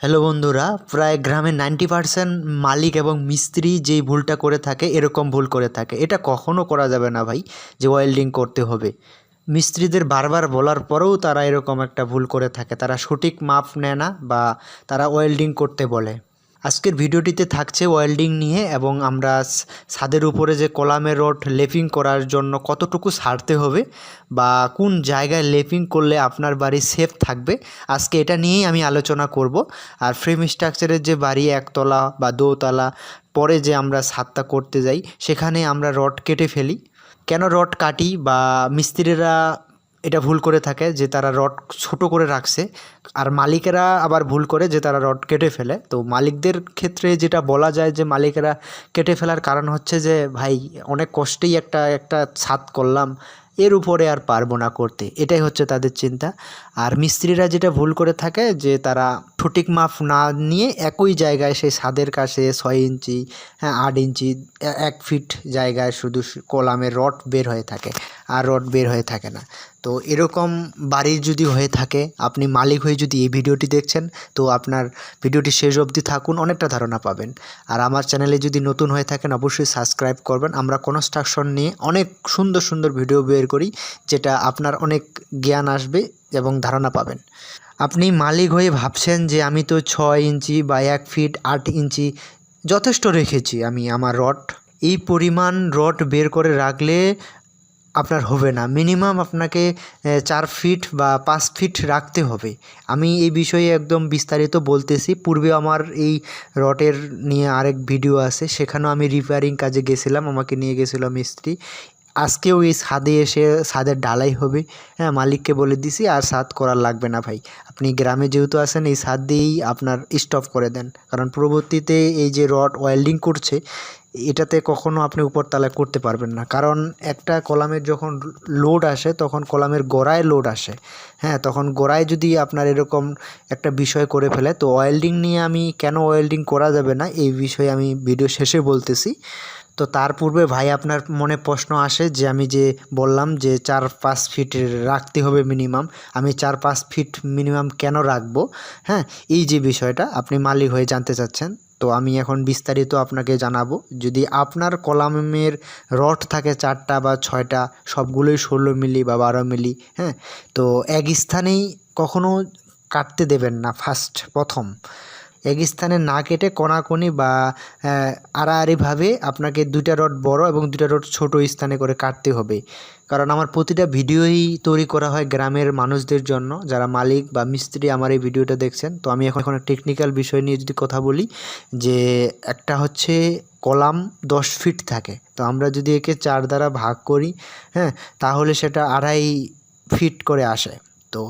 Hello বন্ধুরা, প্রায় গ্রামে নাইনটি পার্সেন্ট মালিক এবং মিস্ত্রি যেই ভুলটা করে থাকে, এরকম ভুল করে থাকে। এটা কখনও করা যাবে না ভাই, যে ওয়েল্ডিং করতে হবে। মিস্ত্রিদের বারবার বলার পরেও তারা এরকম একটা ভুল করে থাকে। তারা সঠিক মাপ নেয় না বা তারা ওয়েল্ডিং করতে বলে। আজকের ভিডিওটিতে থাকছে ওয়েল্ডিং নিয়ে এবং আমরা ছাদের উপরে যে কলামের রড লেপিং করার জন্য কতটুকু সারতে হবে বা কোন জায়গায় লেপিং করলে আপনার বাড়ি সেফ থাকবে, আজকে এটা নিয়েই আমি আলোচনা করব। আর ফ্রেম স্ট্রাকচারের যে বাড়ি একতলা বা দোতলা, পরে যে আমরা ছাদটা করতে যাই, সেখানে আমরা রড কেটে ফেলি। কেন রড কাটি বা মিস্ত্রিরা এটা ভুল করে থাকে যে তারা রড ছোট করে রাখছে। আর মালিকেরা আবার ভুল করে যে তারা রড কেটে ফেলে। তো মালিকদের ক্ষেত্রে যেটা বলা যায় যে মালিকেরা কেটে ফেলার কারণ হচ্ছে যে, ভাই, অনেক কষ্টেই একটা একটা ছাদ করলাম, এর উপরে আর পারব না করতে। এটাই হচ্ছে তাদের চিন্তা। আর মিস্ত্রিরা যেটা ভুল করে থাকে যে তারা সঠিক মাপ না নিয়ে একই জায়গায় সেই ছাদের কাছে ছয় ইঞ্চি হ্যাঁ আট ইঞ্চি এক ফিট জায়গায় শুধু কলামের রড বের হয়ে থাকে আর রড বের হয়ে থাকে না। তো এরকম বাড়ির যদি হয়ে থাকে, আপনি মালিক হয়ে যদি এই ভিডিওটি দেখছেন, তো আপনার ভিডিওটি শেষ অবধি থাকুন, অনেকটা ধারণা পাবেন। আর আমার চ্যানেলে যদি নতুন হয়ে থাকেন, অবশ্যই সাবস্ক্রাইব করবেন। আমরা কনস্ট্রাকশন নিয়ে অনেক সুন্দর সুন্দর ভিডিও বের করি, যেটা আপনার অনেক জ্ঞান আসবে এবং ধারণা পাবেন। আপনি মালিক হয়ে ভাবছেন যে আমি তো ছয় ইঞ্চি বা এক ফিট আট ইঞ্চি যথেষ্ট রেখেছি আমি আমার রড। এই পরিমাণ রড বের করে রাখলে আপনার হবে না। মিনিমাম আপনাকে চার ফিট বা পাঁচ ফিট রাখতে হবে। আমি এই বিষয়ে একদম বিস্তারিত বলতেছি। পূর্বে আমার এই রডের নিয়ে আরেক ভিডিও আছে। সেখানেও আমি রিপেয়ারিং কাজে গেছিলাম। আমাকে নিয়ে গেছিল মিস্ত্রি। আজকেও এই ছাদে এসে ছাদের ডালাই হবে। হ্যাঁ মালিককে বলে দিছি, আর ছাদ করার লাগবে না ভাই। আপনি গ্রামে যেহেতু আছেন, এই ছাদ দিয়েই আপনার স্টপ করে দেন। কারণ পরবর্তীতে এই যে রড ওয়েল্ডিং করছে, এটাতে কখনো আপনি উপরতলায় করতে পারবেন না। কারণ একটা কলামের যখন লোড আসে, তখন কলামের গোড়ায় লোড আসে। হ্যাঁ তখন গোড়ায় যদি আপনার এরকম একটা বিষয় করে ফেলে, তো ওয়েল্ডিং নিয়ে আমি কেন ওয়েল্ডিং করা যাবে না, এই বিষয়ে আমি ভিডিও শেষে বলতেছি। তো তার পূর্বে ভাই আপনার মনে প্রশ্ন আসে যে আমি যে বললাম যে চার পাঁচ ফিট রাখতে হবে মিনিমাম আমি চার পাঁচ ফিট মিনিমাম কেন রাখব? হ্যাঁ এই যে বিষয়টা আপনি মালিক হয়ে জানতে চাচ্ছেন, তো আমি এখন বিস্তারিত আপনাকে জানাব। যদি আপনার কলামের রড থাকে চারটা বা ছয়টা, সবগুলোই ষোলো মিলি বা বারো মিলি হ্যাঁ তো এক স্থানেই কখনো কাটতে দেবেন না ফার্স্ট প্রথম। এক স্থানে না কেটে কোনাকুনি বা আড়াআড়িভাবে আপনাকে দুইটা রড বড় এবং দুইটা রড ছোট স্থানে করে কাটতে হবে। কারণ আমার প্রতিটা ভিডিওই তৈরি করা হয় গ্রামের মানুষদের জন্য। যারা মালিক বা মিস্ত্রি আমার এই ভিডিওটা দেখছেন, তো আমি এখন এখন টেকনিক্যাল বিষয় নিয়ে যদি কথা বলি, যে একটা হচ্ছে কলাম দশ ফিট থাকে। তো আমরা যদি একে চার দ্বারা ভাগ করি হ্যাঁ তাহলে সেটা আড়াই ফিট করে আসে। তো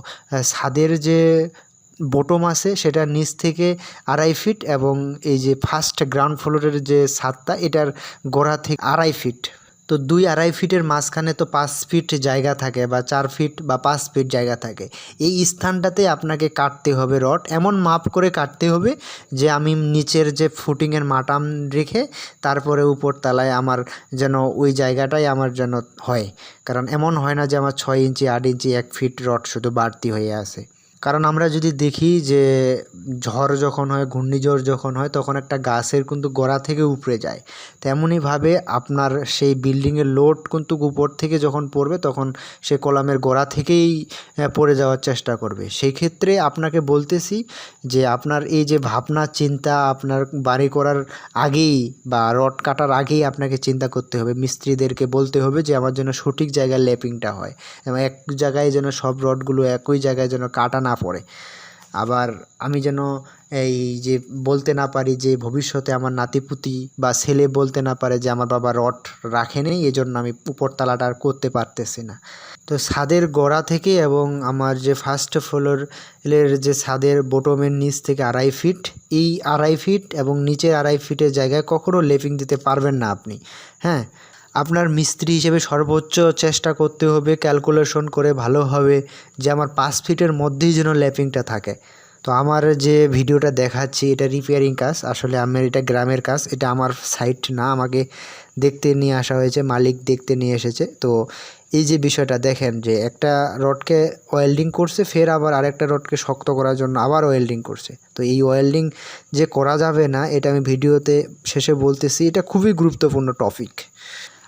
ছাদের যে বটম আছে সেটা নিচ থেকে আড়াই ফিট এবং এই যে ফার্স্ট গ্রাউন্ড ফ্লোরের যে ছাদটা, এটার গোড়া থেকে আড়াই ফিট তো দুই আড়াই ফিটের মাঝখানে তো পাঁচ ফিট জায়গা থাকে বা চার ফিট বা পাঁচ ফিট জায়গা থাকে। এই স্থানটাতে আপনাকে কাটতে হবে রড। এমন মাপ করে কাটতে হবে যে আমি নিচের যে ফুটিংয়ের মাটাম রেখে তারপরে উপর তলায় আমার যেন ওই জায়গাটাই আমার যেন হয়। কারণ এমন হয় না যে আমার ছয় ইঞ্চি, আট ইঞ্চি, এক ফিট রড শুধু বাড়তি হয়ে আসে। কারণ আমরা যদি দেখি যে ঝড় যখন হয়, ঘূর্ণিঝড় যখন হয়, তখন একটা গাছের কিন্তু গোড়া থেকে উপড়ে যায়। তেমনইভাবে আপনার সেই বিল্ডিংয়ের লোড কিন্তু উপর থেকে যখন পড়বে, তখন সে কলামের গোড়া থেকেই পড়ে যাওয়ার চেষ্টা করবে। সেই ক্ষেত্রে আপনাকে বলতেছি যে, আপনার এই যে ভাবনা, চিন্তা আপনার বাড়ি করার আগেই বা রড কাটার আগেই আপনাকে চিন্তা করতে হবে। মিস্ত্রিদেরকে বলতে হবে যে, আমার জন্য সঠিক জায়গায় ল্যাপিংটা হয়। এবং এক জায়গায় যেন সব রডগুলো একই জায়গায় যেন কাটা না পড়ে। আবার আমি যেন এই যে বলতে না পারি যে ভবিষ্যতে আমার নাতিপুতি বা ছেলে বলতে না পারে যে আমার বাবা রড রাখেনি এই জন্য আমি উপরতলাটা আর করতে পারতেছি না। তো ছাদের গোড়া থেকে এবং আমার যে ফার্স্ট ফ্লোরের যে ছাদের বটমের নিচ থেকে আড়াই ফিট এই আড়াই ফিট এবং নিচের আড়াই ফিটের জায়গায় কখনও লেপিং দিতে পারবেন না আপনি। হ্যাঁ? আপনার মিস্ত্রি হিসেবে সর্বোচ্চ চেষ্টা করতে হবে ক্যালকুলেশন করে ভালোভাবে যে আমার পাঁচ ফিটের মধ্যেই যেন ল্যাপিংটা থাকে। তো আমার যে ভিডিওটা দেখাচ্ছি, এটা রিপেয়ারিং কাজ, আসলে আমার এটা গ্রামের কাজ, এটা আমার সাইট না, আমাকে দেখতে নিয়ে আসা হয়েছে, মালিক দেখতে নিয়ে এসেছে। তো এই যে বিষয়টা দেখেন যে একটা রডকে ওয়েল্ডিং করছে, ফের আবার আরেকটা রডকে শক্ত করার জন্য আবার ওয়েল্ডিং করছে। তো এই ওয়েল্ডিং যে করা যাবে না, এটা আমি ভিডিওতে শেষে বলতেছি, এটা খুবই গুরুত্বপূর্ণ টপিক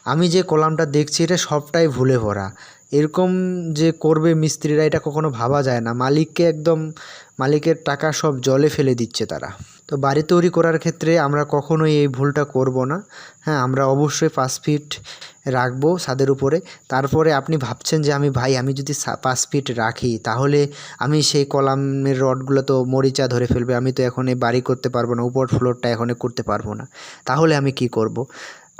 আমি যে কলামটা দেখছি, এটা সবটাই ভুলে ভরা। এরকম যে করবে মিস্ত্রিরা, এটা কখনো ভাবা যায় না। মালিককে একদম, মালিকের টাকা সব জলে ফেলে দিচ্ছে তারা। তো বাড়ি তৈরি করার ক্ষেত্রে আমরা কখনোই এই ভুলটা করব না। হ্যাঁ আমরা অবশ্যই পাঁচ ফিট রাখব ছাদের উপরে। তারপরে আপনি ভাবছেন যে, আমি ভাই, আমি যদি পাঁচ ফিট রাখি, তাহলে আমি সেই কলামের রডগুলো তো মরিচা ধরে ফেলবে। আমি তো এখন এই বাড়ি করতে পারব না, উপর ফ্লোরটা এখন করতে পারব না। তাহলে আমি কি করব।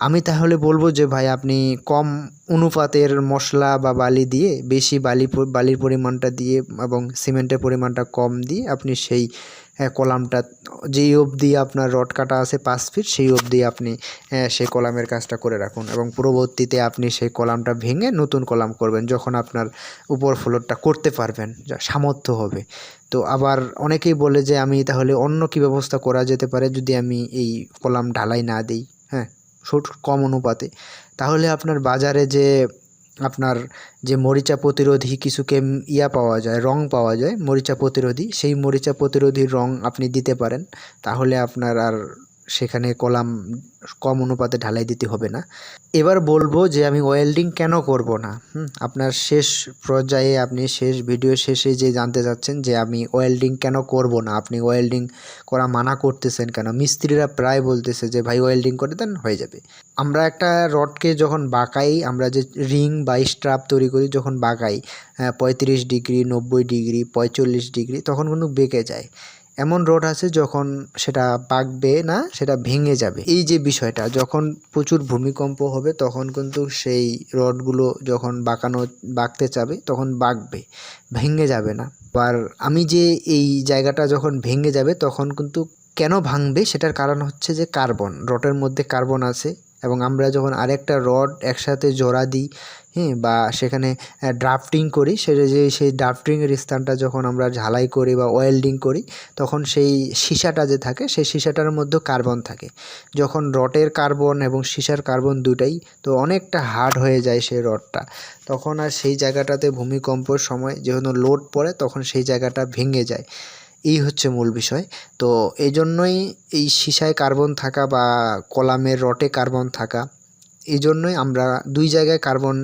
আমি তাহলে বলব যে ভাই, আপনি কম অনুপাতের মশলা বা বালি দিয়ে, বেশি বালি বালির পরিমাণটা দিয়ে এবং সিমেন্টের পরিমাণটা কম দিয়ে আপনি সেই কলামটা, যেই অবধি আপনার রড কাটা আছে পাঁচ ফিট, সেই অবধি আপনি সেই কলামের কাজটা করে রাখুন এবং পরবর্তীতে আপনি সেই কলামটা ভেঙে নতুন কলাম করবেন যখন আপনার উপর ফ্লোরটা করতে পারবেন, যা সামর্থ্য হবে। তো আবার অনেকেই বলে যে, আমি তাহলে অন্য কি ব্যবস্থা করা যেতে পারে যদি আমি এই কলাম ঢালাই না দিই? হ্যাঁ কম অনুপাতে। তাহলে আপনার বাজারে যে আপনার যে মরিচা প্রতিরোধী কিছু কেম, ইয়া পাওয়া যায়, রং পাওয়া যায়, মরিচা প্রতিরোধী, সেই মরিচা প্রতিরোধী রং আপনি দিতে পারেন। তাহলে আপনার আর সেখানে কলাম কম অনুপাতে ঢালাই দিতে হবে না। এবার বলব যে আমি ওয়েল্ডিং কেন করব না? আপনার শেষ পর্যায়ে আপনি শেষ ভিডিও শেষে যে জানতে চাচ্ছেন যে আমি ওয়েল্ডিং কেন করব না, আপনি ওয়েল্ডিং করা মানা করতেছেন কেন? মিস্ত্রিরা প্রায় বলতেছে যে, ভাই, ওয়েল্ডিং করে দেন, হয়ে যাবে। আমরা একটা রডকে যখন বাঁকাই, আমরা যে রিং বা স্ট্রাপ তৈরি করি, যখন বাঁকাই পঁয়ত্রিশ ডিগ্রি, নব্বই ডিগ্রি পঁয়তাল্লিশ ডিগ্রি, তখন কিন্তু বেঁকে যায়। এমন রড আছে যখন সেটা বাঁকবে না, সেটা ভেঙে যাবে। এই যে বিষয়টা, যখন প্রচুর ভূমিকম্প হবে, তখন কিন্তু সেই রডগুলো যখন বাঁকানো, বাঁকতে চাবে, তখন বাঁকবে, ভেঙে যাবে না। আর আমি যে এই জায়গাটা যখন ভেঙে যাবে, তখন কিন্তু কেন ভাঙবে? সেটার কারণ হচ্ছে যে কার্বন রডের মধ্যে কার্বন আছে এবং আমরা যখন আরেকটা রড একসাথে জোড়া দিই হ্যাঁ বা সেখানে ড্রাফটিং করি। সেটা যে সেই ড্রাফটিংয়ের স্থানটা যখন আমরা ঝালাই করি বা ওয়েল্ডিং করি, তখন সেই সীসাটা যে থাকে, সেই সীসাটার মধ্যে কার্বন থাকে। যখন রটের কার্বন এবং সীসার কার্বন দুটাই তো অনেকটা হার্ড হয়ে যায় সেই রডটা। তখন আর সেই জায়গাটাতে ভূমিকম্পর সময় যেহেতু লোড পড়ে, তখন সেই জায়গাটা ভেঙে যায়। এই হচ্ছে মূল বিষয়। তো এই জন্যই এই সীসায় কার্বন থাকা বা কলামের রটে কার্বন থাকা এই জন্যই আমরা দুই জায়গায় কার্বন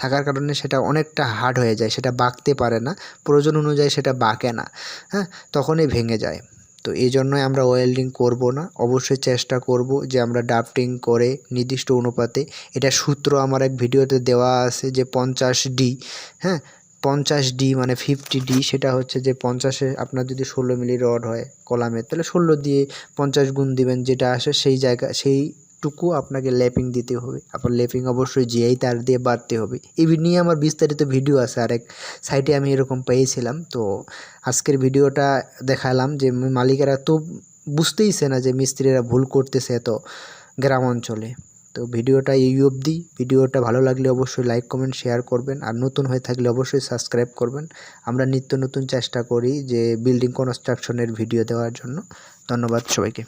থাকার কারণে সেটা অনেকটা হার্ড হয়ে যায়, সেটা বাঁকতে পারে না, প্রয়োজন অনুযায়ী সেটা বাঁকে না হ্যাঁ? তখনই ভেঙে যায়। তো এই জন্যই আমরা ওয়েল্ডিং করব না, অবশ্যই চেষ্টা করব যে আমরা ডাফটিং করে নির্দিষ্ট অনুপাতে, এটা সূত্র আমার এক ভিডিওতে দেওয়া আছে যে পঞ্চাশ ডি হ্যাঁ? পঞ্চাশ ডি মানে ফিফটি ডি সেটা হচ্ছে যে পঞ্চাশে আপনার যদি ষোলো মিলি রড হয় কলামের তাহলে ষোলো দিয়ে পঞ্চাশ গুণ দিবেন, যেটা আসে সেই জায়গা সেইটুকু আপনাকে ল্যাপিং দিতে হবে। আপনার ল্যাপিং অবশ্যই জিআই তার দিয়ে বাড়তে হবে। এই নিয়ে আমার বিস্তারিত ভিডিও আছে। আরেক সাইটে আমি এরকম পেয়েছিলাম। তো আজকের ভিডিওটা দেখালাম যে মালিকেরা তো বুঝতেইছে না যে মিস্ত্রিরা ভুল করতেছে এত গ্রাম অঞ্চলে। তো ভিডিওটা এই অবধি। ভিডিওটা ভালো লাগলে অবশ্যই লাইক কমেন্ট শেয়ার করবেন। আর নতুন হয়ে থাকলে অবশ্যই সাবস্ক্রাইব করবেন। আমরা নিত্য নতুন চেষ্টা করি যে বিল্ডিং কনস্ট্রাকশনের ভিডিও দেওয়ার জন্য। ধন্যবাদ সবাইকে।